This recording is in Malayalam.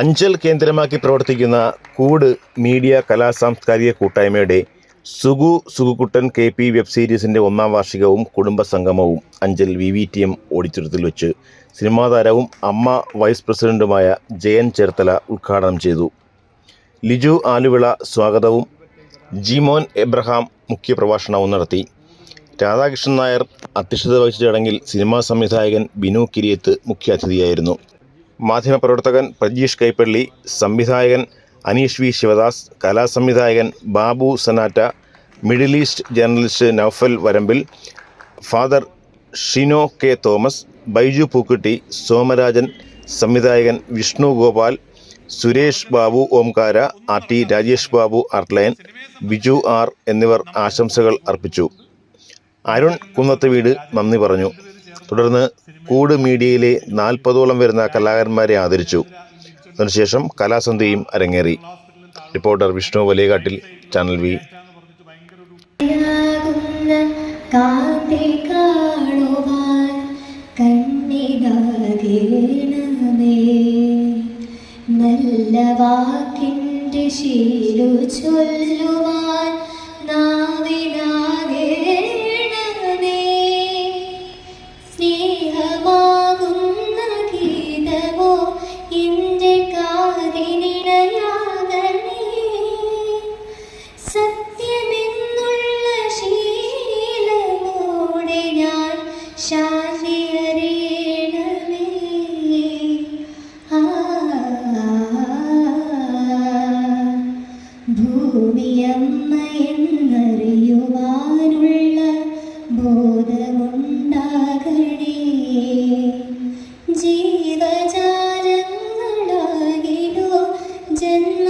അഞ്ചൽ കേന്ദ്രമാക്കി പ്രവർത്തിക്കുന്ന കൂട് മീഡിയ കലാ സാംസ്കാരിക കൂട്ടായ്മയുടെ Sugu Sugukuttan K P web സീരീസിന്റെ ഒന്നാം വാർഷികവും കുടുംബ സംഗമവും Anchal V V T M ഓഡിറ്റോറിയത്തിൽ വെച്ച് സിനിമാ താരവും അമ്മ വൈസ് പ്രസിഡന്റുമായ ജയൻ ചേർത്തല ഉദ്ഘാടനം ചെയ്തു. ലിജു ആലുവിള സ്വാഗതവും ജിമോൻ എബ്രഹാം മുഖ്യപ്രഭാഷണവും നടത്തി. രാധാകൃഷ്ണൻ നായർ അധ്യക്ഷത വഹിച്ച ചടങ്ങിൽ സിനിമാ സംവിധായകൻ ബിനു കിരിയത്ത് മുഖ്യാതിഥിയായിരുന്നു. മാധ്യമപ്രവർത്തകൻ പ്രജീഷ് കൈപ്പള്ളി സംവിധായകൻ Aneesh V. Sivadas കലാസംവിധായകൻ Babu Sanata middle east journalist Noufal Varambil father Shino K. Thomas Baiju Pookkutty Somarajan സംവിധായകൻ Vishnu Gopal Suresh Babu Omkara R. T. Rajesh Babu Artline Biju R. എന്നിവർ ആശംസകൾ അർപ്പിച്ചു. അരുൺ കുന്നത്ത് വീട് നന്ദി പറഞ്ഞു. തുടർന്ന് കൂട് മീഡിയയിലെ നാൽപ്പതോളം വരുന്ന കലാകാരന്മാരെ ആദരിച്ചു. അതിനുശേഷം കലാസന്ധ്യയും അരങ്ങേറി. Reporter Vishnu Valiyakattil channel V. നല്ല വാക്കിന്റെ ശീലു ചൊല്ലുവാൻ നാവിനാകേണമേ അമ്മ എന്നറിയുവാനുള്ള ബോധമുണ്ടാകണേ. ജീവജാലങ്ങളാകിലോ ജന്മ